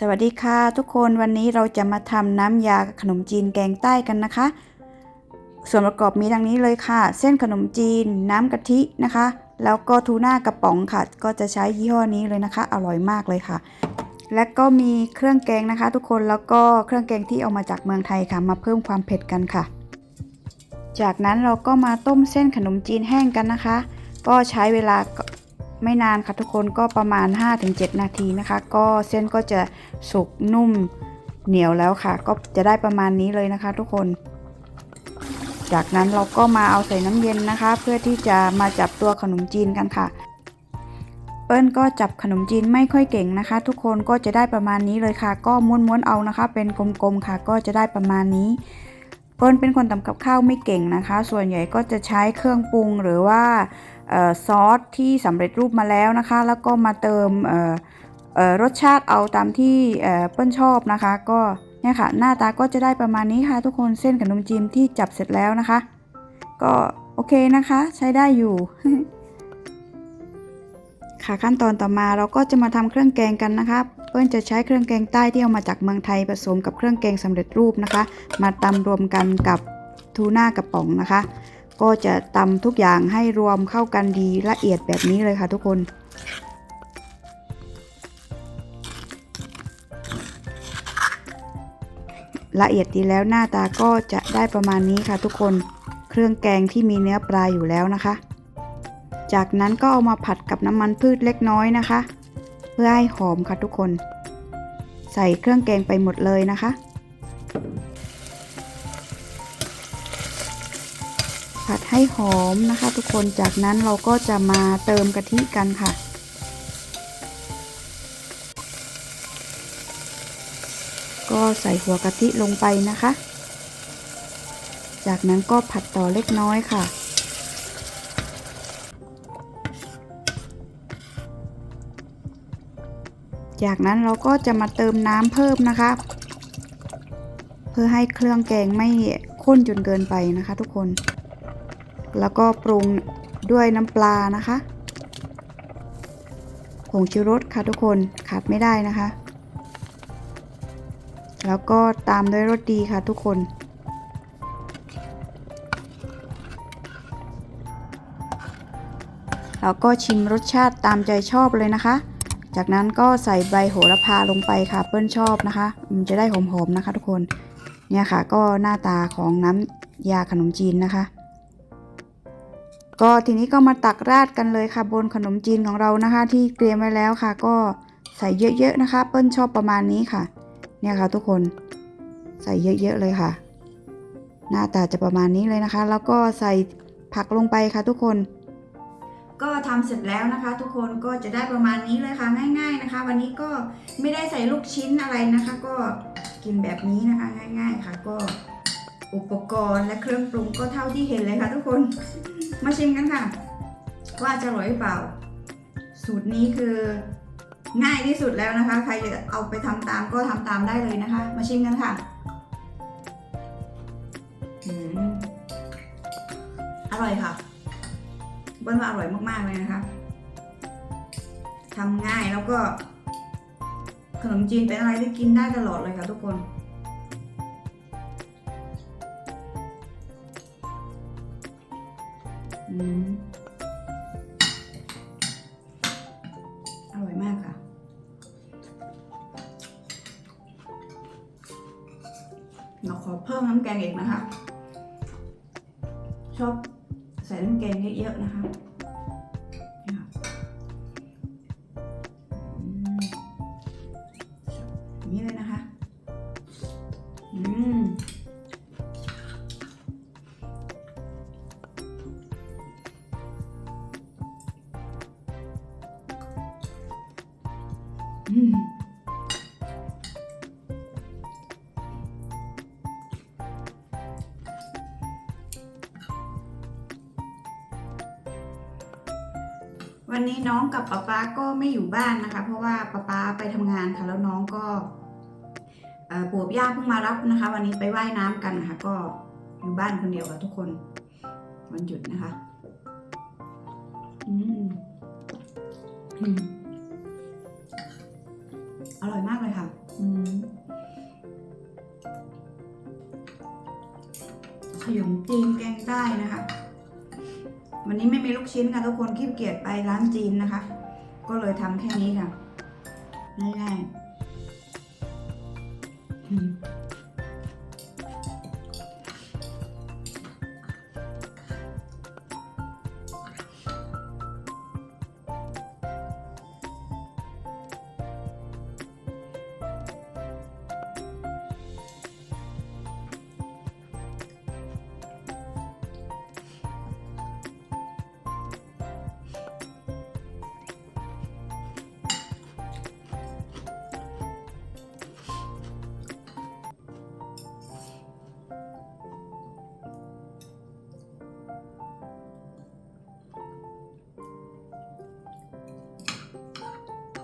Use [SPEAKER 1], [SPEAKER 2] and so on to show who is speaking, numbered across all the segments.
[SPEAKER 1] สวัสดีค่ะทุกคนวันนี้เราจะมาทำน้ำยาขนมจีนแกงใต้กันนะคะ ส่วนประกอบมีดังนี้เลยค่ะ เส้นขนมจีน น้ำกะทินะคะ แล้วก็ทูน่ากระป๋องค่ะ ก็จะใช้ยี่ห้อนี้เลยนะคะ อร่อยมากเลยค่ะ และก็มีเครื่องแกงนะคะ ทุกคนแล้วก็เครื่องแกงที่เอามาจากเมืองไทยค่ะ มาเพิ่มความเผ็ดกันค่ะ จากนั้นเราก็มาต้มเส้นขนมจีนแห้งกันนะคะ ก็ใช้เวลา ไม่นานค่ะทุกคนก็ประมาณ 5-7 นาทีนะคะ ก็เส้นก็จะสุกนุ่มเหนียวแล้วค่ะ ก็จะได้ประมาณนี้เลยนะคะ ทุกคน จากนั้นเราก็มาเอาใส่น้ำเย็นนะคะ เพื่อที่จะมาจับตัวขนมจีนกันค่ะ เปิ้ลก็จับขนมจีนไม่ค่อยเก่งนะคะ ทุกคนก็จะได้ประมาณนี้เลยค่ะ ก็ม้วนๆเอานะคะ เป็นกลมๆค่ะ ก็จะได้ประมาณนี้ เปิ้ลเป็นคนทำกับข้าวไม่เก่งนะคะ ส่วนใหญ่ก็จะใช้เครื่องปรุงหรือว่าออซอสที่สำเร็จรูปมาแล้วนะคะ แล้วก็มาเติมรสชาติเอาตามที่เเปิ้ลชอบนะคะ ก็เนี่ยค่ะหน้าตาก็จะได้ประมาณนี้ค่ะ ทุกคนเส้นขนมจีนที่จับเสร็จแล้วนะคะ ก็โอเคนะคะใช้ได้อยู่ค่ะขั้นตอนต่อมาเราก็จะมาทำเครื่องแกงกันนะคะ เปิ้ลจะใช้เครื่องแกงใต้ที่เอามาจากเมืองไทยผสมกับเครื่องแกงสำเร็จรูปนะคะ มาตำรวมกันกับทูน่ากระป๋องนะคะ ก็จะตำทุกอย่างให้รวมเข้ากันดีละเอียดแบบนี้เลยค่ะทุกคนละเอียดดีแล้วหน้าตาก็จะได้ประมาณนี้ค่ะทุกคน เครื่องแกงที่มีเนื้อปลาอยู่แล้วนะคะ จากนั้นก็เอามาผัดกับน้ำมันพืชเล็กน้อยนะคะ พื่อให้หอมค่ะทุกคน ใส่เครื่องแกงไปหมดเลยนะคะ ผัดให้หอมนะคะทุกคนจากนั้นเราก็จะมาเติมกะทิกันค่ะก็ใส่หัวกะทิลงไปนะคะ จากนั้นก็ผัดต่อเล็กน้อยค่ะ จากนั้นเราก็จะมาเติมน้ำเพิ่มนะคะ เพื่อให้เครื่องแกงไม่ข้นจนเกินไปนะคะ ทุกคน แล้วก็ปรุงด้วยน้ำปลานะคะผงชูรสค่ะทุกคนขาดไม่ได้นะคะ แล้วก็ตามด้วยรสดีค่ะทุกคนแล้วก็ชิมรสชาติตามใจชอบเลยนะคะ จากนั้นก็ใส่ใบโหระพาลงไปค่ะ เปิ้ลชอบนะคะ มันจะได้หอมๆนะคะทุกคน เนี่ยค่ะก็หน้าตาของน้ำยาขนมจีนนะคะ ก็ทีนี้ก็มาตักราดกันเลยค่ะ บนขนมจีนของเรานะคะ ที่เตรียมไว้แล้วค่ะ ก็ใส่เยอะๆนะคะ เปิ้ลชอบประมาณนี้ค่ะ เนี่ยค่ะทุกคนใส่เยอะๆเลยค่ะ หน้าตาจะประมาณนี้เลยนะคะ แล้วก็ใส่ผักลงไปค่ะทุกคน ก็ทำเสร็จแล้วนะคะ ทุกคนก็จะได้ประมาณนี้เลยค่ะง่าย ๆนะคะ วันนี้ก็ไม่ได้ใส่ลูกชิ้นอะไรนะคะ ก็กินแบบนี้นะคะง่าย ๆค่ะ ก็อุปกรณ์และเครื่องปรุงก็เท่าที่เห็นเลยค่ะ ทุกคนมาชิมกันค่ะ ว่าจะอร่อยหรือเปล่า สูตรนี้คือง่ายที่สุดแล้วนะคะ ใครจะเอาไปทำตามก็ทำตามได้เลยนะคะ มาชิมกันค่ะอืมอร่อยค่ะ บิ้ลว่าอร่อยมากๆเลยนะคะทำง่ายแล้วก็ ขนมจีนเป็นอะไรที่กินได้ตลอดเลยค่ะทุกคนอืมอร่อยมากค่ะ เราขอเพิ่มน้ำแกงอีกนะคะ ชอบ ใส่น้ำแกงเยอะๆนะคะนี่ค่ะอืมอย่างนี้เลยนะคะ อืมอืม วันนี้น้องกับป๊าป๊าก็ไม่อยู่บ้านนะคะ เพราะว่าป๊าป๊าไปทำงานค่ะแล้วน้องก็ปู่กับย่าเพิ่งมารับนะคะ วันนี้ไปว่ายน้ำกันนะคะก็อยู่บ้านคนเดียวกับทุกคนวันหยุดนะคะอืมอืมอร่อยมากเลยค่ะ อืมขยมจีนแกงใต้นะคะ วันนี้ไม่มีลูกชิ้นค่ะทุกคนขี้เกียจไปร้านจีนนะคะ ก็เลยทำแค่นี้ค่ะง่ายๆ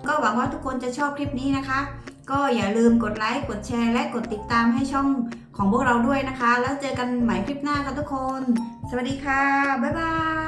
[SPEAKER 1] ก็หวังว่าทุกคนจะชอบคลิปนี้นะคะ ก็อย่าลืมกดไลค์ กดแชร์ และกดติดตามให้ช่องของพวกเราด้วยนะคะ แล้วเจอกันใหม่คลิปหน้าค่ะทุกคน สวัสดีค่ะ บ๊ายบาย